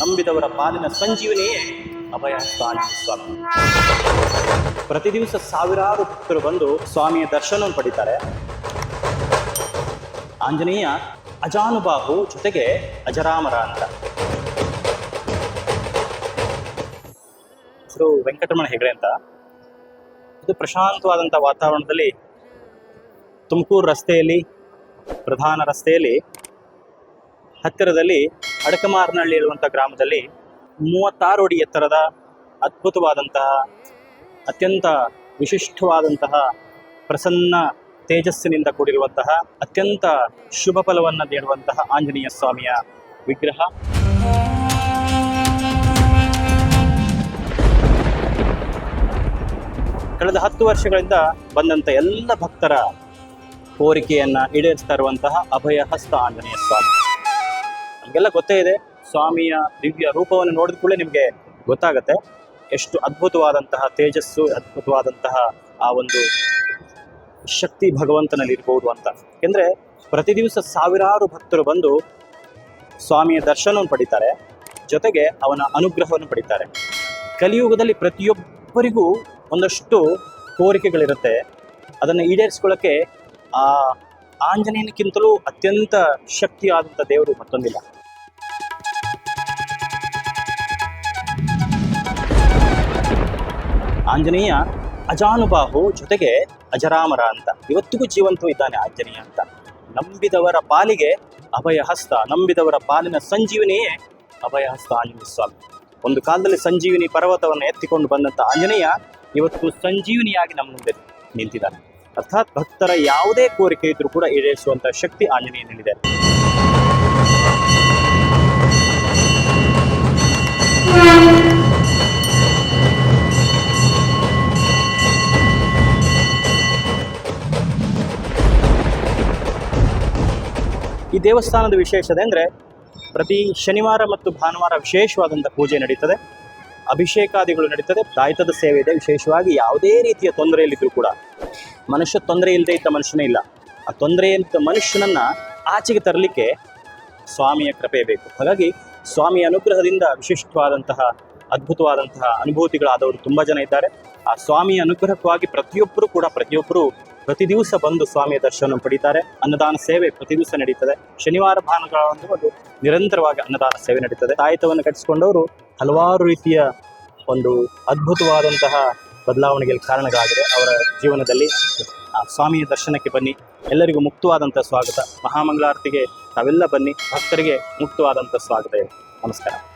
ನಂಬಿದವರ ಪಾಲಿನ ಸಂಜೀವನಿಯೇ ಅಭಯ ಸ್ಥಾನ ಸ್ವಾಮಿ. ಪ್ರತಿ ದಿವಸ ಸಾವಿರಾರು ಭಕ್ತರು ಬಂದು ಸ್ವಾಮಿಯ ದರ್ಶನವನ್ನು ಪಡಿತಾರೆ. ಆಂಜನೇಯ ಅಜಾನುಬಾಹು ಜೊತೆಗೆ ಅಜರಾಮರ ಅಂತ. ಹೆಸರು ವೆಂಕಟರಮಣ ಹೆಗಡೆ ಅಂತ. ಇದು ಪ್ರಶಾಂತವಾದಂಥ ವಾತಾವರಣದಲ್ಲಿ ತುಮಕೂರು ರಸ್ತೆಯಲ್ಲಿ, ಪ್ರಧಾನ ರಸ್ತೆಯಲ್ಲಿ, ಹತ್ತಿರದಲ್ಲಿ ಅಡಕಮಾರನಹಳ್ಳಿ ಇರುವಂಥ ಗ್ರಾಮದಲ್ಲಿ ಮೂವತ್ತಾರು ಅಡಿ ಎತ್ತರದ ಅದ್ಭುತವಾದಂತಹ, ಅತ್ಯಂತ ವಿಶಿಷ್ಟವಾದಂತಹ ಪ್ರಸನ್ನ ತೇಜಸ್ಸಿನಿಂದ ಕೂಡಿರುವಂತಹ, ಅತ್ಯಂತ ಶುಭ ಫಲವನ್ನು ನೀಡುವಂತಹ ಆಂಜನೇಯ ಸ್ವಾಮಿಯ ವಿಗ್ರಹ. ಕಳೆದ ಹತ್ತು ವರ್ಷಗಳಿಂದ ಬಂದಂಥ ಎಲ್ಲ ಭಕ್ತರ ಕೋರಿಕೆಯನ್ನ ಈಡೇರಿಸ್ತಾ ಇರುವಂತಹ ಅಭಯ ಹಸ್ತ ಆಂಜನೇಯ ಸ್ವಾಮಿ. ನಮಗೆಲ್ಲ ಗೊತ್ತೇ ಇದೆ. ಸ್ವಾಮಿಯ ದಿವ್ಯ ರೂಪವನ್ನು ನೋಡಿದ ಕೂಡಲೇ ನಿಮಗೆ ಗೊತ್ತಾಗುತ್ತೆ. ಎಷ್ಟು ಅದ್ಭುತವಾದಂತಹ ತೇಜಸ್ಸು, ಅದ್ಭುತವಾದಂತಹ ಆ ಒಂದು ಶಕ್ತಿ ಭಗವಂತನಲ್ಲಿ ಇರ್ಬೋದು ಅಂತ. ಏಕೆಂದರೆ ಪ್ರತಿ ದಿವಸ ಸಾವಿರಾರು ಭಕ್ತರು ಬಂದು ಸ್ವಾಮಿಯ ದರ್ಶನವನ್ನು ಪಡಿತಾರೆ. ಜೊತೆಗೆ ಅವನ ಅನುಗ್ರಹವನ್ನು ಪಡಿತಾರೆ. ಕಲಿಯುಗದಲ್ಲಿ ಪ್ರತಿಯೊಬ್ಬರಿಗೂ ಒಂದಷ್ಟು ಕೋರಿಕೆಗಳಿರುತ್ತೆ. ಅದನ್ನು ಈಡೇರಿಸ್ಕೊಳ್ಳೋಕ್ಕೆ ಆ ಆಂಜನೇಯನಕ್ಕಿಂತಲೂ ಅತ್ಯಂತ ಶಕ್ತಿಯಾದಂಥ ದೇವರು ಮತ್ತೊಂದಿಲ್ಲ. ಆಂಜನೇಯ ಅಜಾನುಬಾಹು ಜೊತೆಗೆ ಅಜರಾಮರ ಅಂತ. ಇವತ್ತಿಗೂ ಜೀವಂತೂ ಇದ್ದಾನೆ ಆಂಜನೇಯ ಅಂತ. ನಂಬಿದವರ ಪಾಲಿಗೆ ಅಭಯ ಹಸ್ತ ನಂಬಿದವರ ಪಾಲಿನ ಸಂಜೀವನಿಯೇ ಅಭಯ ಹಸ್ತ ಆಂಜನೇಯ ಸ್ವಾಮಿ. ಒಂದು ಕಾಲದಲ್ಲಿ ಸಂಜೀವಿನಿ ಪರ್ವತವನ್ನು ಎತ್ತಿಕೊಂಡು ಬಂದಂಥ ಆಂಜನೇಯ ಇವತ್ತು ಸಂಜೀವಿನಿಯಾಗಿ ನಮ್ಮ ಮುಂದೆ ನಿಂತಿದ್ದಾನೆ. ಅರ್ಥಾತ್ ಭಕ್ತರ ಯಾವುದೇ ಕೋರಿಕೆ ಇದ್ರೂ ಕೂಡ ಈಡೇರಿಸುವಂತ ಶಕ್ತಿ ಆಂಜನೇಯನಲ್ಲಿದೆ. ಈ ದೇವಸ್ಥಾನದ ವಿಶೇಷತೆ ಅಂದರೆ ಪ್ರತಿ ಶನಿವಾರ ಮತ್ತು ಭಾನುವಾರ ವಿಶೇಷವಾದಂಥ ಪೂಜೆ ನಡೀತದೆ. ಅಭಿಷೇಕಾದಿಗಳು ನಡೀತದೆ. ತಾಯ್ತದ ಸೇವೆ ಇದೆ. ವಿಶೇಷವಾಗಿ ಯಾವುದೇ ರೀತಿಯ ತೊಂದರೆಯಲ್ಲಿದ್ದರೂ ಕೂಡ ಮನುಷ್ಯ ತೊಂದರೆ ಇಲ್ಲದೆ ಇದ್ದ ಮನುಷ್ಯನೇ ಇಲ್ಲ. ಆ ತೊಂದರೆ ಇದ್ದ ಮನುಷ್ಯನನ್ನು ಆಚೆಗೆ ತರಲಿಕ್ಕೆ ಸ್ವಾಮಿಯ ಕೃಪೆ ಬೇಕು. ಹಾಗಾಗಿ ಸ್ವಾಮಿಯ ಅನುಗ್ರಹದಿಂದ ವಿಶಿಷ್ಟವಾದಂತಹ ಅದ್ಭುತವಾದಂತಹ ಅನುಭೂತಿಗಳಾದವರು ತುಂಬ ಜನ ಇದ್ದಾರೆ. ಆ ಸ್ವಾಮಿಯ ಅನುಗ್ರಹಕ್ಕಾಗಿ ಪ್ರತಿಯೊಬ್ಬರು ಕೂಡ ಪ್ರತಿಯೊಬ್ಬರು ಪ್ರತಿ ದಿವಸ ಬಂದು ಸ್ವಾಮಿಯ ದರ್ಶನ ಪಡೀತಾರೆ. ಅನ್ನದಾನ ಸೇವೆ ಪ್ರತಿ ದಿವಸ ನಡೀತದೆ. ಶನಿವಾರ ಭಾನುಗಳಂದು ಒಂದು ನಿರಂತರವಾಗಿ ಅನ್ನದಾನ ಸೇವೆ ನಡೀತದೆ. ತಾಯಿತವನ್ನು ಕಟ್ಟಿಸಿಕೊಂಡವರು ಹಲವಾರು ರೀತಿಯ ಒಂದು ಅದ್ಭುತವಾದಂತಹ ಬದಲಾವಣೆಗೆ ಕಾರಣಗಳಾಗಿದೆ ಅವರ ಜೀವನದಲ್ಲಿ. ಸ್ವಾಮಿಯ ದರ್ಶನಕ್ಕೆ ಬನ್ನಿ. ಎಲ್ಲರಿಗೂ ಮುಕ್ತವಾದಂಥ ಸ್ವಾಗತ. ಮಹಾಮಂಗಳಾರತಿಗೆ ತಾವೆಲ್ಲ ಬನ್ನಿ. ಭಕ್ತರಿಗೆ ಮುಕ್ತವಾದಂಥ ಸ್ವಾಗತ ನಮಸ್ಕಾರ.